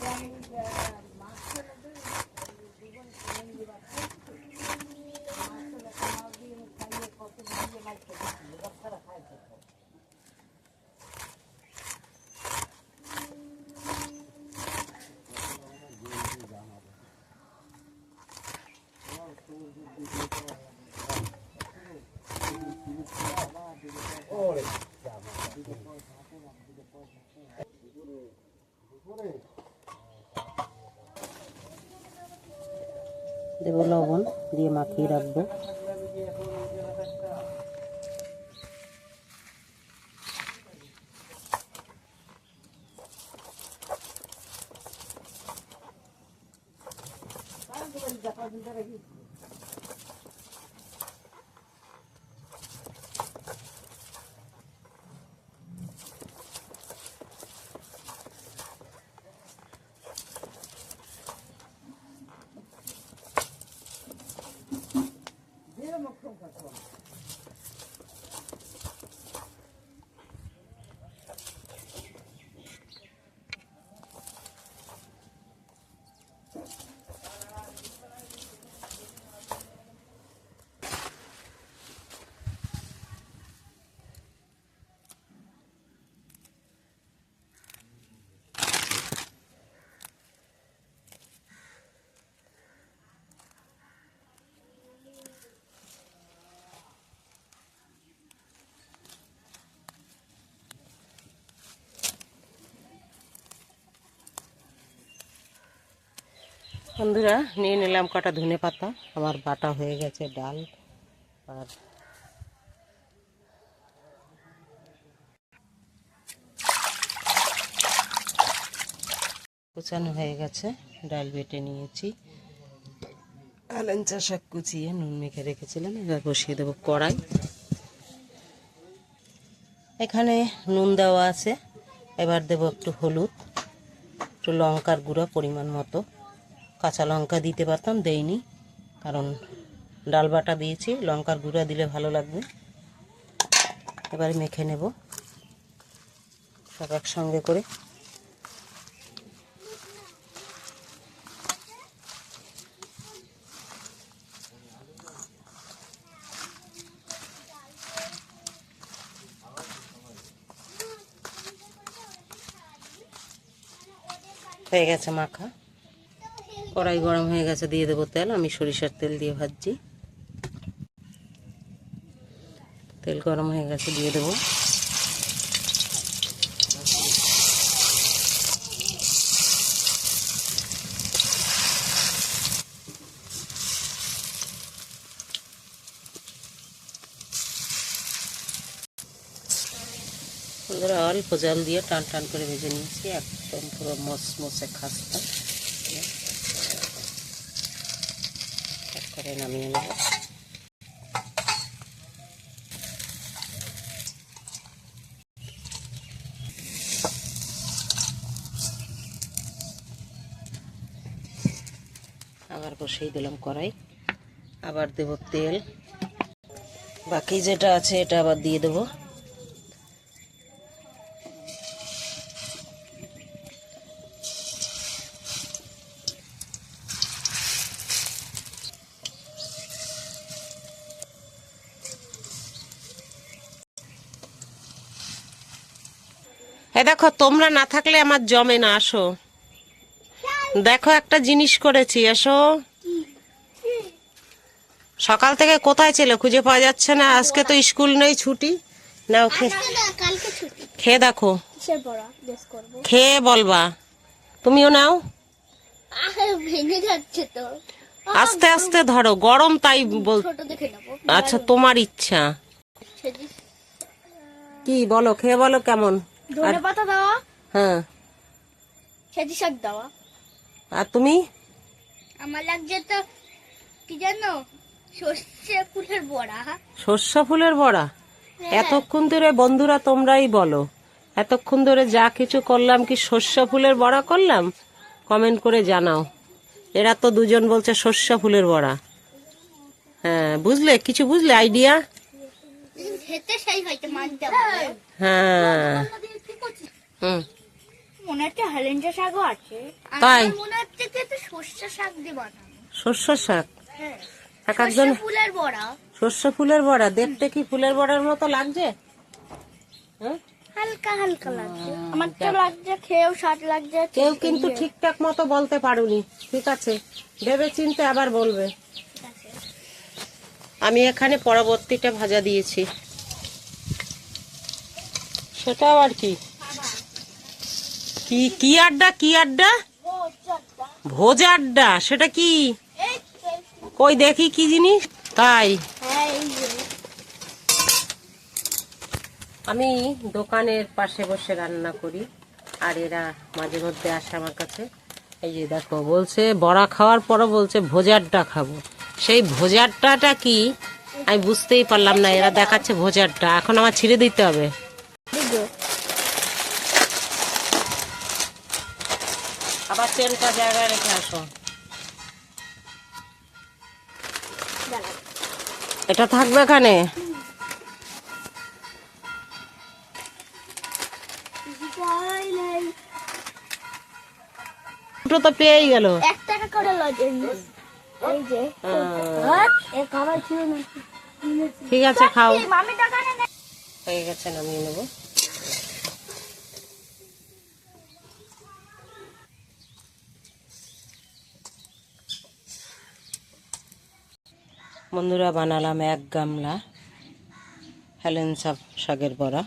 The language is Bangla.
then the দেবো লবণ দিয়ে মাখিয়ে রাখব। বন্ধুরা, নিয়ে নিলাম কটা ধনে পাতা। আমার বাটা হয়ে গেছে ডাল। আর কুচানো হয়ে গেছে, ডাল বেটে নিয়েছি। আলেঞ্চা শাক কুচিয়ে নুন মেখে রেখেছিলাম, এবার বসিয়ে দেবো কড়াই। এখানে নুন দেওয়া আছে, এবার দেবো একটু হলুদ, একটু লঙ্কার গুঁড়ো পরিমাণ মতো। কাঁচা লঙ্কা দিতে পারতাম, দেইনি। কারণ ডাল বাটা দিয়েছি, লঙ্কার গুঁড়া দিলে ভালো লাগবে। এবারে মেখে নেব। সব একসঙ্গে করে। হয়ে গেছে মাখা। কড়াই গরম হয়ে গেছে, দিয়ে দেবো তেল। আমি সরিষার তেল দিয়ে ভাজছি। তেল গরম হয়ে গেছে, দিয়ে দেবো। অল্প জল দিয়ে টান টান করে ভেজে নিয়েছি। একদম পুরো মসমসে খাস্তা। করে নামিয়ে নেব। আবার বসিয়ে দিলাম কড়াই। আবার দেব তেল। বাকি যেটা আছে এটা আবার দিয়ে দেবো। এ দেখো তোমরা না থাকলে আমার জমে না আসো। দেখো একটা জিনিস করেছি এসো সকাল থেকে কোথায় ছিল? খুঁজে পাওয়া যাচ্ছে না। আজকে তো স্কুল নেই ছুটি। কালকে ছুটি। খেয়ে দেখো। খেয়ে বলবা। তুমিও নাও। আস্তে আস্তে ধরো গরম তাই বল আচ্ছা তোমার ইচ্ছা। কি বলো খেয়ে বলো কেমন? ধনে পাতা দেওয়া? হ্যাঁ। সেদি শাক দেওয়া? আর তুমি? আমার লাগছে তো কি জানো? সর্ষে ফুলের বড়া। সর্ষা ফুলের বড়া? এতক্ষণ ধরে বন্ধুরা তোমরাই বলো। এতক্ষণ ধরে যা কিছু করলাম কি সর্ষা ফুলের বড়া করলাম? কমেন্ট করে জানাও। এরা তো দুজন বলছে সর্ষা ফুলের বড়া। হ্যাঁ বুঝলে? কিছু বুঝলে? আইডিয়া? খেতে সেই হয়তো মানতে হবে। হ্যাঁ। হুম। মনে হচ্ছে হেলেঞ্জা শাকও আছে। তাই? মনে হচ্ছে কি একটু সর্ষে শাক দিয়ে বানানো শস্য শাক? হ্যাঁ। এক একজন ফুলের বড়া। শস্য ফুলের বড়া? দেখতে কি ফুলের বড়ার মতো লাগছে? হ্যাঁ? হালকা হালকা লাগছে। আমার তো লাগছে খেয়েও স্বাদ লাগছে। কেউ কিন্তু ঠিকঠাক মতো বলতে পারুনি। ঠিক আছে। ভেবে চিনতে আবার বলবে। আমি এখানে পরবর্তীটা ভাজা দিয়েছি। সেটা আবার কি। কি আড্ডা কি আড্ডা? ভোজ আড্ডা, সেটা কি? কই দেখি কি জিনিস? তাই। আমি দোকানের পাশে বসে রান্না করি, আর এরা মাঝে মধ্যে আসে আমার কাছে। এই যে দেখো, বলছে বড়া খাওয়ার পরও বলছে ভোজারটা খাব। সেই ভোজারটাটা কি? আমি বুঝতেই পারলাম না, এরা দেখাচ্ছে ভোজারটা এখন আমার ছিঁড়ে দিতে হবে। আবার তেলটা জায়গায় রেখে আসো। এটা থাকবে এখানে? দুটো তো পেয়েই গেল। এক টাকা করে লজেন্স এই যে খাবার ঠিক আছে খাও। মামি দোকানে নেই। হয়ে গেছে নামিয়ে নেব। বন্ধুরা বানালাম এক গামলা হেলেন্সা শাকের বড়া।